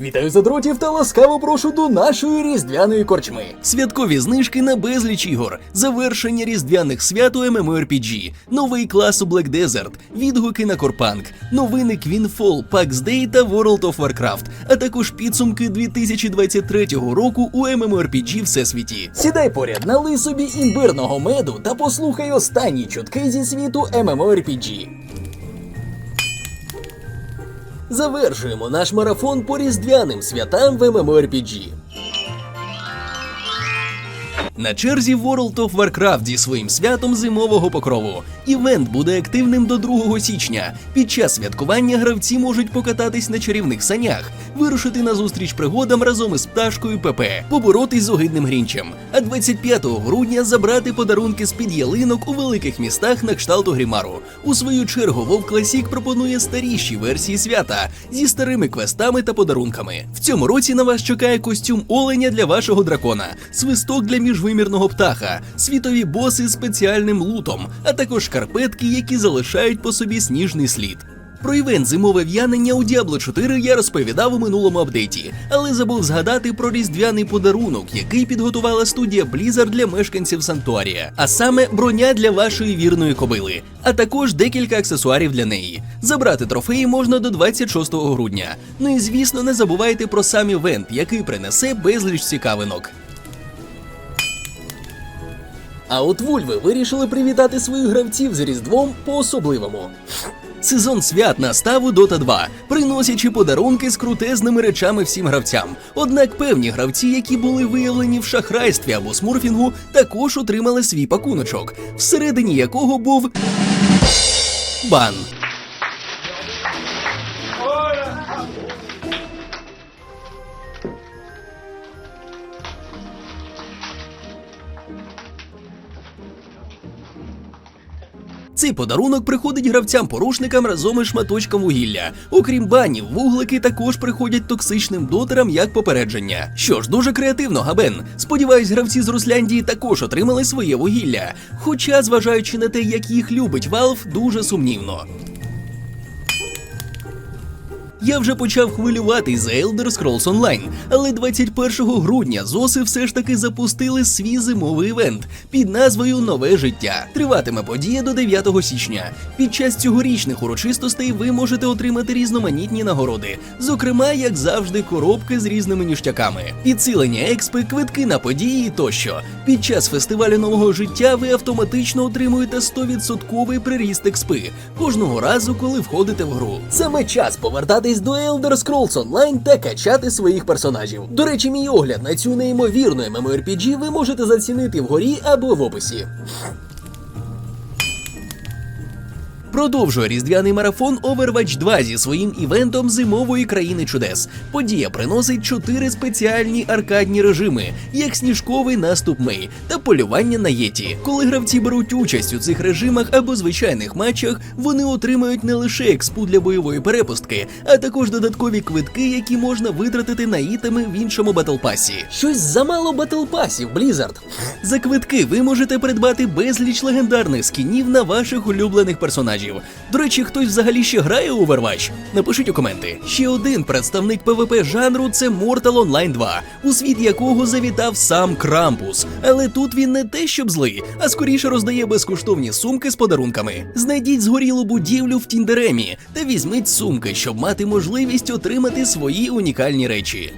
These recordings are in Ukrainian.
Вітаю задротів та ласкаво прошу до нашої різдвяної корчми. Святкові знижки на безліч ігор, завершення різдвяних свят у MMORPG, новий клас у Black Desert, відгуки на Корпанк, новини Queenfall, PAX Day та World of Warcraft, а також підсумки 2023 року у MMORPG Всесвіті. Сідай поряд, налий собі імбирного меду та послухай останні чутки зі світу MMORPG. Завершуємо наш марафон по різдвяним святам в MMORPG. На черзі World of Warcraft зі своїм святом зимового покрову. Івент буде активним до 2 січня. Під час святкування гравці можуть покататись на чарівних санях, вирушити на зустріч пригодам разом із пташкою ПП, поборотись з огидним грінчем. А 25 грудня забрати подарунки з під ялинок у великих містах на кшталту Грімару. У свою чергу Вов Класік пропонує старіші версії свята зі старими квестами та подарунками. В цьому році на вас чекає костюм оленя для вашого дракона, свисток для міжвимірного птаха, світові боси з спеціальним лутом, а також шкарпетки, які залишають по собі сніжний слід. Про івент зимове в'янення у Diablo 4 я розповідав у минулому апдейті, але забув згадати про різдвяний подарунок, який підготувала студія Blizzard для мешканців Сантуарія, а саме броня для вашої вірної кобили, а також декілька аксесуарів для неї. Забрати трофеї можна до 26 грудня. Ну і звісно, не забувайте про сам івент, який принесе безліч цікавинок. А от вульви вирішили привітати своїх гравців з Різдвом по-особливому. Сезон свят настав у Dota 2, приносячи подарунки з крутезними речами всім гравцям. Однак певні гравці, які були виявлені в шахрайстві або смурфінгу, також отримали свій пакуночок, всередині якого був бан. Цей подарунок приходить гравцям-порушникам разом із шматочком вугілля. Окрім банів, вуглики також приходять токсичним дотерам як попередження. Що ж, дуже креативно, Габен. Сподіваюсь, гравці з Русляндії також отримали своє вугілля. Хоча, зважаючи на те, як їх любить Valve, дуже сумнівно. Я вже почав хвилюватись за Elder Scrolls Online, але 21 грудня ЗОСи все ж таки запустили свій зимовий івент під назвою Нове життя. Триватиме подія до 9 січня. Під час цьогорічних урочистостей ви можете отримати різноманітні нагороди, зокрема, як завжди, коробки з різними ніштяками, підсилення експи, квитки на події тощо. Під час фестивалю нового життя ви автоматично отримуєте 100% приріст експи кожного разу, коли входите в гру. Саме час повертатись до Elder Scrolls Online та качати своїх персонажів. До речі, мій огляд на цю неймовірну MMORPG ви можете зацінити вгорі або в описі. Продовжує різдвяний марафон Overwatch 2 зі своїм івентом зимової країни чудес. Подія приносить чотири спеціальні аркадні режими, як сніжковий наступ Мей та полювання на єті. Коли гравці беруть участь у цих режимах або звичайних матчах, вони отримають не лише експу для бойової перепустки, а також додаткові квитки, які можна витратити на ітеми в іншому батлпасі. Щось замало батлпасів, Blizzard. За квитки ви можете придбати безліч легендарних скінів на ваших улюблених персонажів. До речі, хтось взагалі ще грає у Overwatch? Напишіть у коменти. Ще один представник PvP жанру це Mortal Online 2, у світ якого завітав сам Крампус. Але тут він не те, щоб злий, а скоріше роздає безкоштовні сумки з подарунками. Знайдіть згорілу будівлю в Тіндеремі та візьміть сумки, щоб мати можливість отримати свої унікальні речі.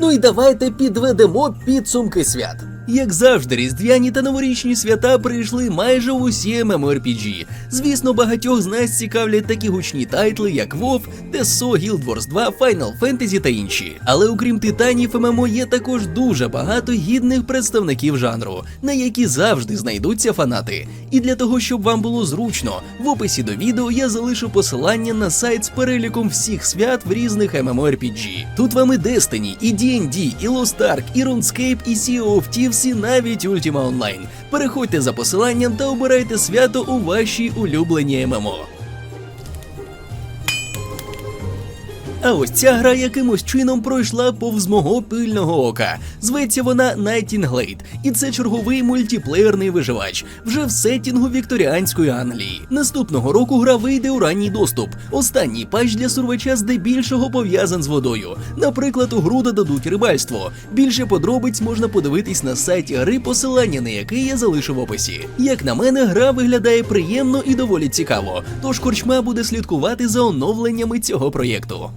Ну і давайте підведемо підсумки свят. Як завжди, різдвяні та новорічні свята прийшли майже в усі MMORPG. Звісно, багатьох з нас цікавлять такі гучні тайтли, як WoW, TSO, Guild Wars 2, Final Fantasy та інші. Але окрім титанів, ММО є також дуже багато гідних представників жанру, на які завжди знайдуться фанати. І для того, щоб вам було зручно, в описі до відео я залишу посилання на сайт з переліком всіх свят в різних MMORPG. Тут вам і Destiny, і D&D, і Lost Ark, і RuneScape, і Sea of Thieves, і навіть Ultima Online. Переходьте за посиланням та обирайте свято у вашій улюбленій ММО. А ось ця гра якимось чином пройшла повз мого пильного ока. Зветься вона Nightingale, і це черговий мультиплеєрний виживач вже в сеттінгу вікторіанської Англії. Наступного року гра вийде у ранній доступ. Останній патч для сурвача здебільшого пов'язан з водою. Наприклад, у гру додадуть рибальство. Більше подробиць можна подивитись на сайті гри, посилання на який я залишив в описі. Як на мене, гра виглядає приємно і доволі цікаво. Тож корчма буде слідкувати за оновленнями цього проєкту.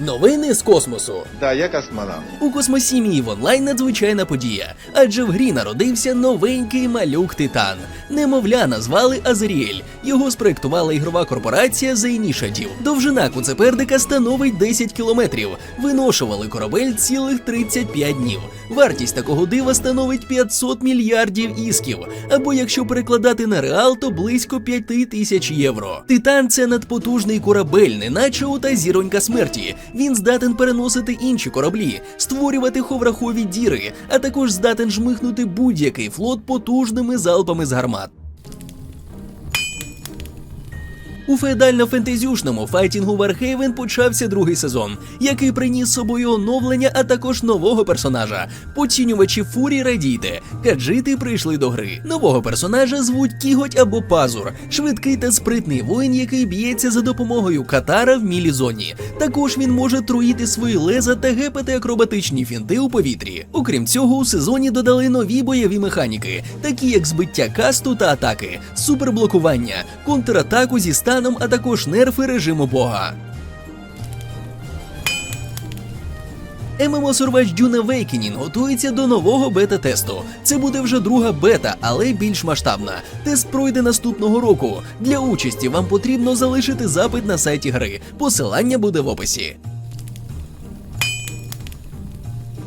Новини з космосу. Да, я космонавт. У космосімії в онлайн надзвичайна подія, адже в грі народився новенький малюк Титан. Немовля назвали Азеріель. Його спроектувала ігрова корпорація The Initiative. Довжина куцепердика становить 10 кілометрів. Виношували корабель цілих 35 днів. Вартість такого дива становить 500 мільярдів ісків. Або якщо перекладати на реал, то близько 5 тисяч євро. Титан це надпотужний корабель, неначе ота зіронька смерті. Він здатен переносити інші кораблі, створювати ховрахові діри, а також здатен жмихнути будь-який флот потужними залпами з гармат. У феодально-фентезюшному файтінгу Вархейвен почався другий сезон, який приніс собою оновлення, а також нового персонажа. Поцінювачі фурі радійте, каджити прийшли до гри. Нового персонажа звуть Кіготь або Пазур, швидкий та спритний воїн, який б'ється за допомогою катара в мілі зоні. Також він може труїти свої леза та гепати акробатичні фінти у повітрі. Окрім цього, у сезоні додали нові бойові механіки, такі як збиття касту та атаки, суперблокування, контратаку зі станом, а також нерфи режиму бога. MMO Survival Dune Awakening готується до нового бета-тесту. Це буде вже друга бета, але більш масштабна. Тест пройде наступного року. Для участі вам потрібно залишити запит на сайті гри. Посилання буде в описі.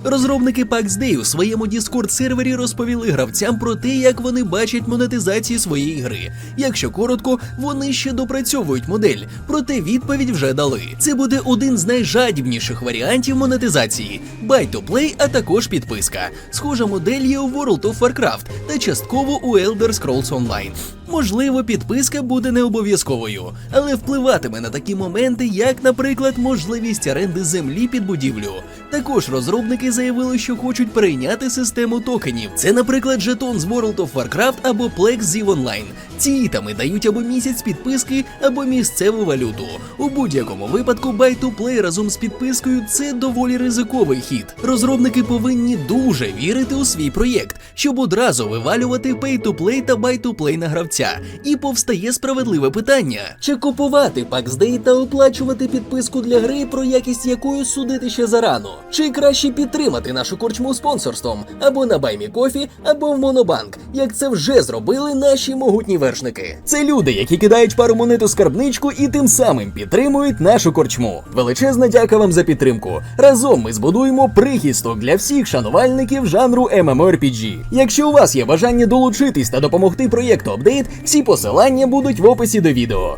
Розробники PAX Day у своєму Discord сервері розповіли гравцям про те, як вони бачать монетизацію своєї гри. Якщо коротко, вони ще допрацьовують модель, проте відповідь вже дали. Це буде один з найжадібніших варіантів монетизації: buy to play, а також підписка. Схожа модель є у World of Warcraft та частково у Elder Scrolls Online. Можливо, підписка буде не обов'язковою, але впливатиме на такі моменти, як, наприклад, можливість оренди землі під будівлю. Також розробники заявили, що хочуть перейняти систему токенів. Це, наприклад, жетон з World of Warcraft або Plex ZIV Online. Ці ітами дають або місяць підписки, або місцеву валюту. У будь-якому випадку buy to play разом з підпискою це доволі ризиковий хід. Розробники повинні дуже вірити у свій проєкт, щоб одразу вивалювати pay to play та buy to play на. І повстає справедливе питання. Чи купувати Day та оплачувати підписку для гри, про якість якої судити ще зарано? Чи краще підтримати нашу корчму спонсорством або на BuyMeCoffee, або в Монобанк, як це вже зробили наші могутні вершники? Це люди, які кидають пару монет у скарбничку і тим самим підтримують нашу корчму. Величезна дяка вам за підтримку. Разом ми збудуємо прихисток для всіх шанувальників жанру MMORPG. Якщо у вас є бажання долучитись та допомогти проєкту апдейт, всі посилання будуть в описі до відео.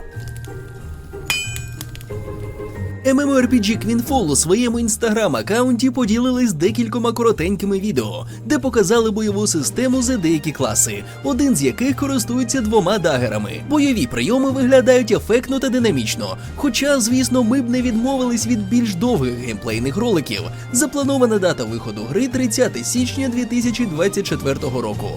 MMORPG Queenfall у своєму інстаграм-аккаунті поділились декількома коротенькими відео, де показали бойову систему за деякі класи, один з яких користується двома дагерами. Бойові прийоми виглядають ефектно та динамічно. Хоча, звісно, ми б не відмовились від більш довгих геймплейних роликів. Запланована дата виходу гри 30 січня 2024 року.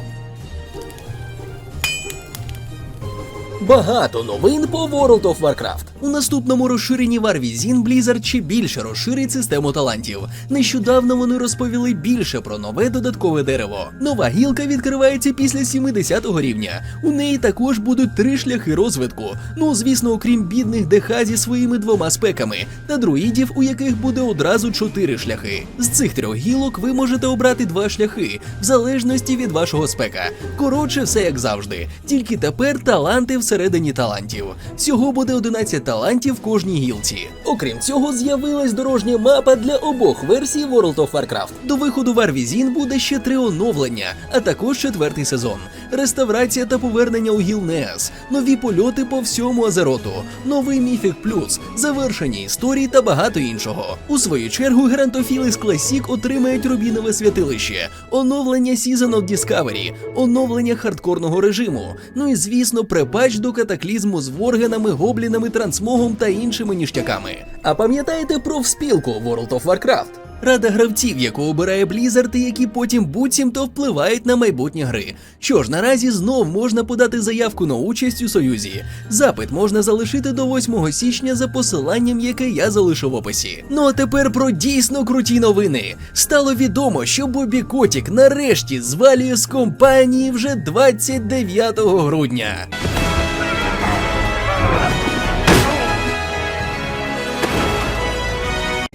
Багато новин по World of Warcraft. У наступному розширенні Warvizin Blizzard ще більше розширить систему талантів. Нещодавно вони розповіли більше про нове додаткове дерево. Нова гілка відкривається після 70-го рівня. У неї також будуть три шляхи розвитку. Ну, звісно, окрім бідних ДХ зі своїми двома спеками та друїдів, у яких буде одразу чотири шляхи. З цих трьох гілок ви можете обрати два шляхи, в залежності від вашого спека. Коротше, все як завжди. Тільки тепер таланти всередині талантів. Всього буде 11 талантів в кожній гілці. Окрім цього, з'явилась дорожня мапа для обох версій World of Warcraft. До виходу Варвізін буде ще три оновлення, а також четвертий сезон. Реставрація та повернення у гіл Неас, нові польоти по всьому Азероту, новий Міфік Плюс, завершення історій та багато іншого. У свою чергу Грантофіліс Класік отримають рубінове святилище, оновлення Season of Discovery, оновлення хардкорного режиму. Ну і звісно, препач до катаклізму з воргенами, гоблінами, трансформаторами трансмогом та іншими ніштяками. А пам'ятаєте про вспілку World of Warcraft? Рада гравців, яку обирає Blizzard які потім буцімто впливають на майбутнє гри. Що ж, наразі знов можна подати заявку на участь у союзі. Запит можна залишити до 8 січня за посиланням, яке я залишу в описі. Ну а тепер про дійсно круті новини. Стало відомо, що Бобі Котік нарешті звалює з компанії вже 29 грудня.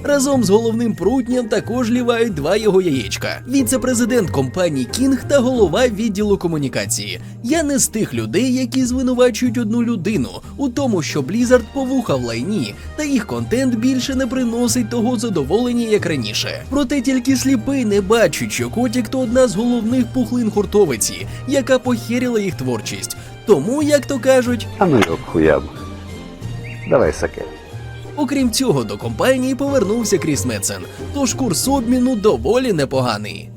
Разом з головним прутням також лівають два його яєчка. Віце-президент компанії Кінг та голова відділу комунікації. Я не з тих людей, які звинувачують одну людину у тому, що Blizzard повуха в лайні, та їх контент більше не приносить того задоволення, як раніше. Проте тільки сліпий не бачить, що Котік то одна з головних пухлин хуртовиці, яка похерила їх творчість. Тому, як то кажуть, А ну його хуям. Давай саке. Окрім цього, до компанії повернувся Кріс Метсен, тож курс обміну доволі непоганий.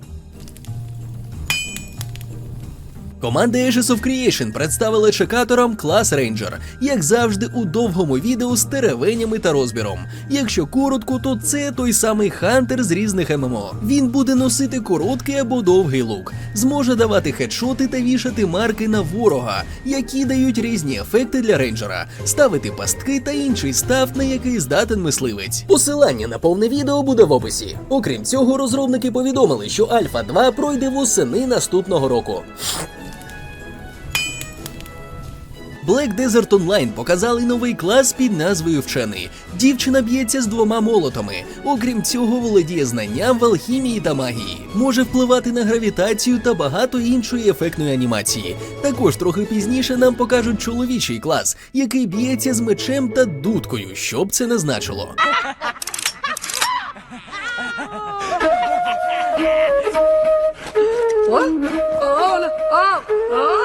Команда Ashes of Creation представила чекаторам клас Ranger, як завжди, у довгому відео з теревенями та розбіром. Якщо коротко, то це той самий Хантер з різних ММО. Він буде носити короткий або довгий лук, зможе давати хедшоти та вішати марки на ворога, які дають різні ефекти для рейнджера, ставити пастки та інший став, на який здатен мисливець. Посилання на повне відео буде в описі. Окрім цього, розробники повідомили, що Альфа 2 пройде восени наступного року. Black Desert Online показали новий клас під назвою Вчений. Дівчина б'ється з двома молотами. Окрім цього, володіє знанням в алхімії та магії, може впливати на гравітацію та багато іншої ефектної анімації. Також трохи пізніше нам покажуть чоловічий клас, який б'ється з мечем та дудкою, що б це не значило. What? Oh, oh, oh.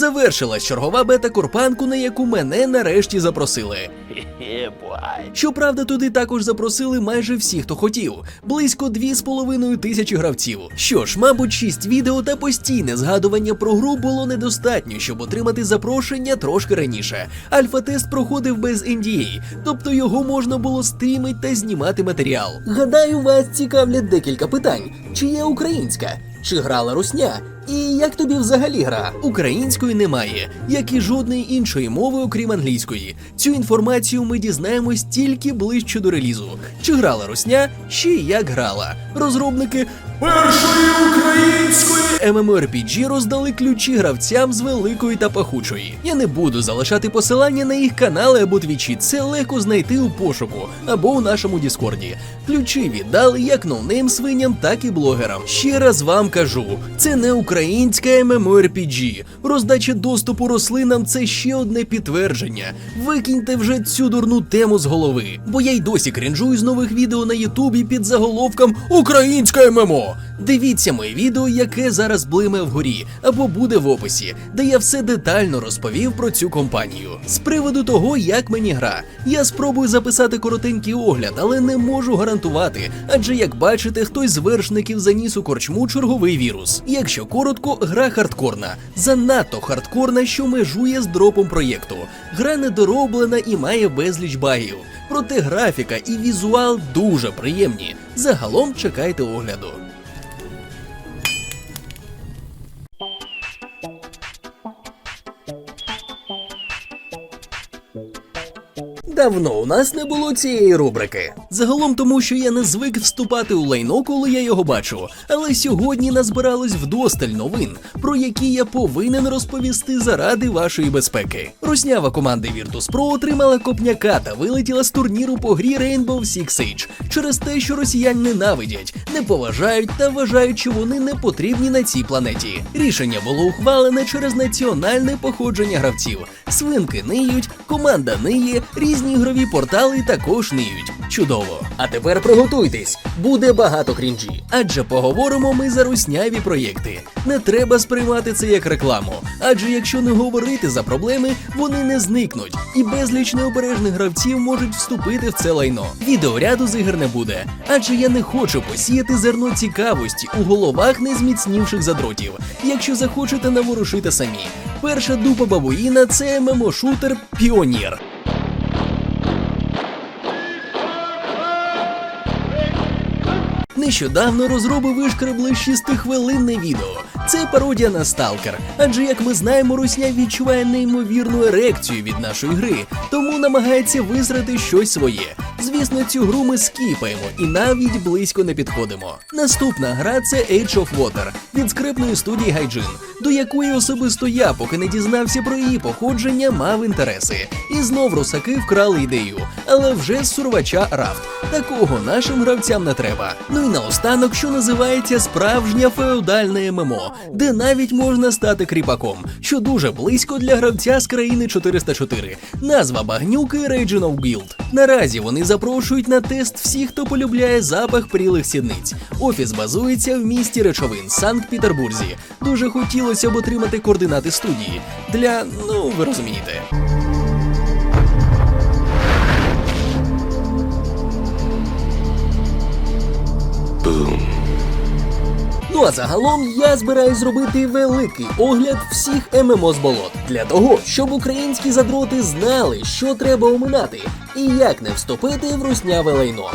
Завершилась чергова бета Корпанку, на яку мене нарешті запросили. Щоправда, туди також запросили майже всі, хто хотів, близько 2,5 тисячі гравців. Що ж, мабуть, 6 відео та постійне згадування про гру було недостатньо, щоб отримати запрошення трошки раніше. Альфа-тест проходив без NDA, тобто його можна було стрімити та знімати матеріал. Гадаю, вас цікавлять декілька питань: чи є українська, чи грала русня, і як тобі взагалі гра? Української немає, як і жодної іншої мови, окрім англійської. Цю інформацію ми дізнаємось тільки ближче до релізу. Чи грала Русня, ще й як грала. Розробники першої української MMORPG роздали ключі гравцям з великої та пахучої. Я не буду залишати посилання на їх канали або твічі. Це легко знайти у пошуку або у нашому Діскорді. Ключі віддали як ноунейм свиням, так і блогерам. Ще раз вам кажу, це не українська MMORPG. Роздача доступу рослинам це ще одне підтвердження. Викиньте вже цю дурну тему з голови, бо я й досі крінжую з нових відео на Ютубі під заголовком Українське ММО. Дивіться моє відео, яке зараз блиме вгорі, або буде в описі, де я все детально розповів про цю компанію. З приводу того, як мені гра, я спробую записати коротенький огляд, але не можу гарантувати, адже як бачите, хтось з вершників заніс у корчму черговий вірус. Якщо коротко, гра хардкорна, занадто хардкорна, що межує з дропом проєкту. Гра недороблена і має безліч багів. Проте графіка і візуал дуже приємні. Загалом чекайте огляду. Давно у нас не було цієї рубрики. Загалом тому, що я не звик вступати у лайно, коли я його бачу. Але сьогодні назбиралось вдосталь новин, про які я повинен розповісти заради вашої безпеки. Руснява команда Virtus Pro отримала копняка та вилетіла з турніру по грі Rainbow Six Siege через те, що росіян ненавидять, не поважають та вважають, що вони не потрібні на цій планеті. Рішення було ухвалене через національне походження гравців. Свинки ниють, команда ниє, різні ігрові портали також ниють. Чудово. А тепер приготуйтесь, буде багато крінжі. Адже поговоримо ми за русняві проєкти. Не треба сприймати це як рекламу. Адже якщо не говорити за проблеми, вони не зникнуть, і безліч необережних гравців можуть вступити в це лайно. Відеоряду з ігр не буде, адже я не хочу посіяти зерно цікавості у головах незміцнівших задротів. Якщо захочете, наворушити самі. Перша дупа бабуїна це ММО-шутер Піонір. Нещодавно розроби вишкребли 6-хвилинне відео. Це пародія на сталкер. Адже, як ми знаємо, русня відчуває неймовірну ерекцію від нашої гри, тому намагається висрати щось своє. Звісно, цю гру ми скіпаємо і навіть близько не підходимо. Наступна гра це Age of Water від скрипної студії Гайджин, до якої особисто я, поки не дізнався про її походження, мав інтереси. І знов русаки вкрали ідею, але вже з сурвача рафт. Такого нашим гравцям не треба. Ну і наостанок, що називається справжнє феодальне ММО, де навіть можна стати кріпаком, що дуже близько для гравця з країни 404. Назва багнюки Raging of Guild. Наразі вони запрошують на тест всіх, хто полюбляє запах прілих сідниць. Офіс базується в місті речовин Санкт-Петербурзі. Дуже хотілося б отримати координати студії для, ну ви розумієте. Ну а загалом я збираюсь зробити великий огляд всіх ММО з болот для того, щоб українські задроти знали, що треба оминати і як не вступити в русняве лайно.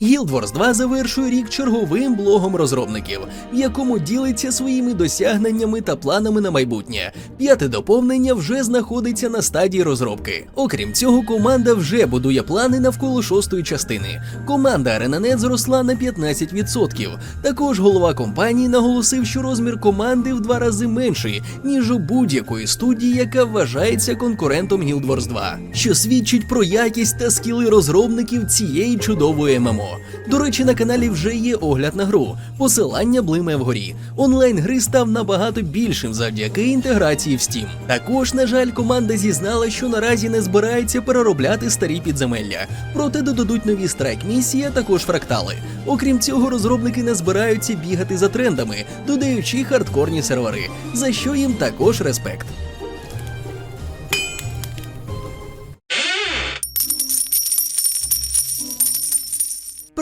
Guild Wars 2 завершує рік черговим блогом розробників, в якому ділиться своїми досягненнями та планами на майбутнє. П'яте доповнення вже знаходиться на стадії розробки. Окрім цього, команда вже будує плани навколо шостої частини. Команда ArenaNet зросла на 15%. Також голова компанії наголосив, що розмір команди в два рази менший, ніж у будь-якої студії, яка вважається конкурентом Guild Wars 2, що свідчить про якість та скіли розробників цієї чудової ММО. До речі, на каналі вже є огляд на гру. Посилання блимає вгорі. Онлайн гри став набагато більшим завдяки інтеграції в Steam. Також, на жаль, команда зізнала, що наразі не збирається переробляти старі підземелля. Проте додадуть нові страйк місії, а також фрактали. Окрім цього, розробники не збираються бігати за трендами, додаючи хардкорні сервери, за що їм також респект.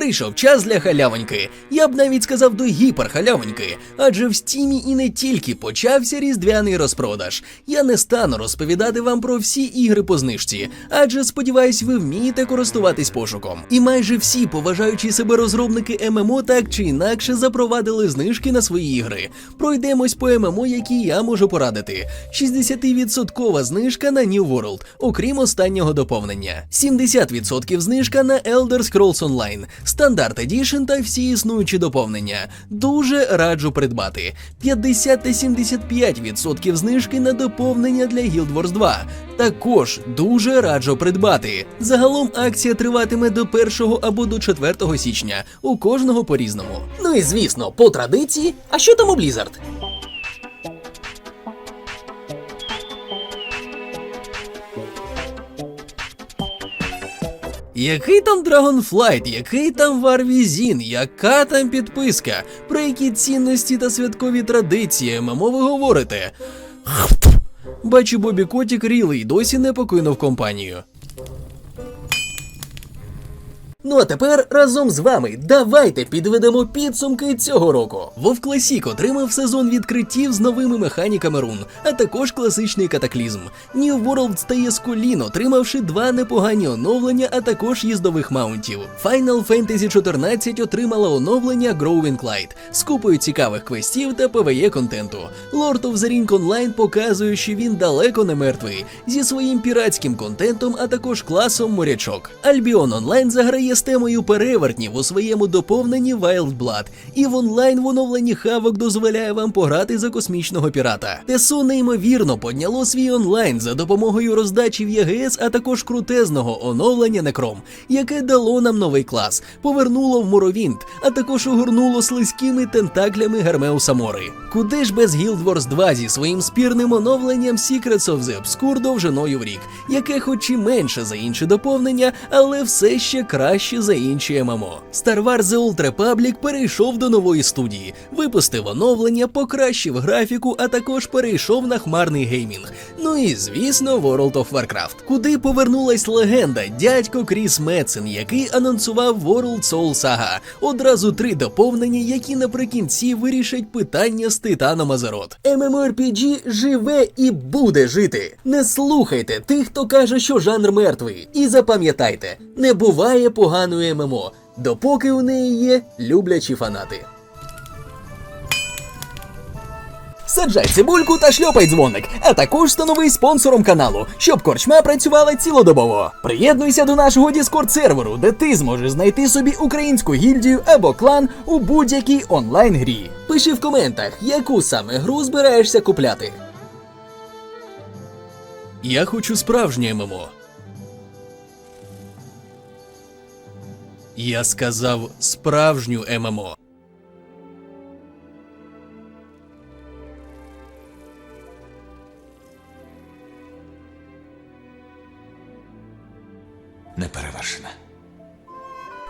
Прийшов час для халявоньки. Я б навіть сказав до гіперхалявоньки, адже в стімі і не тільки почався різдвяний розпродаж. Я не стану розповідати вам про всі ігри по знижці, адже сподіваюсь, ви вмієте користуватись пошуком. І майже всі поважаючі себе розробники ММО так чи інакше запровадили знижки на свої ігри. Пройдемось по ММО, які я можу порадити. 60% знижка на New World, окрім останнього доповнення. 70% знижка на Elder Scrolls Online, Standard Edition та всі існуючі доповнення. Дуже раджу придбати. 50 та 75% знижки на доповнення для Guild Wars 2. Також дуже раджу придбати. Загалом акція триватиме до 1 або до 4 січня. У кожного по-різному. Ну і звісно, по традиції, а що там у Blizzard? Який там Dragonflight, який там Варвізін, яка там підписка? Про які цінності та святкові традиції ММО ви говорите? Бачу, Бобі Котік рілий досі не покинув компанію. Ну а тепер разом з вами давайте підведемо підсумки цього року. Classic отримав сезон відкриттів з новими механіками рун, а також класичний катаклізм. New World стає з колін, отримавши два непогані оновлення, а також їздових маунтів. Final Fantasy 14 отримала оновлення Growing Light з купою цікавих квестів та PvE контенту. Lord of the Ring Online показує, що він далеко не мертвий зі своїм піратським контентом, а також класом морячок. Albion Online заграє з темою перевертнів у своєму доповненні Wild Blood, і в онлайн в оновленні хавок дозволяє вам пограти за космічного пірата. ТСУ неймовірно подняло свій онлайн за допомогою роздачі в ЄГС, а також крутезного оновлення Некром, яке дало нам новий клас, повернуло в Моровінт, а також огорнуло слизькими тентаклями Гермеуса Мори. Куди ж без Guild Wars 2 зі своїм спірним оновленням Secrets of the Obscure довжиною в рік, яке хоч і менше за інші доповнення, але все ще краще за інші ММО. Star Wars The Old Republic перейшов до нової студії, випустив оновлення, покращив графіку, а також перейшов на хмарний геймінг. Ну і звісно, World of Warcraft. Куди повернулась легенда дядько Кріс Метсен, який анонсував World Soul Saga. Одразу три доповнення, які наприкінці вирішать питання з Титаном Азерот. MMORPG живе і буде жити. Не слухайте тих, хто каже, що жанр мертвий. І запам'ятайте, не буває поганої ММО, допоки у неї є люблячі фанати. Саджай цибульку та шльопай дзвоник, а також становись спонсором каналу, щоб корчма працювала цілодобово. Приєднуйся до нашого Discord серверу, де ти зможеш знайти собі українську гільдію або клан у будь-якій онлайн грі. Пиши в коментах, яку саме гру збираєшся купляти. Я хочу справжнє ММО. Я сказав справжню ММО. неперевершене.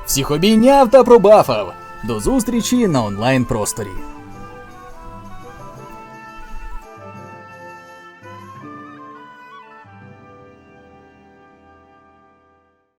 Всіх обійняв та пробафав. До зустрічі на онлайн просторі.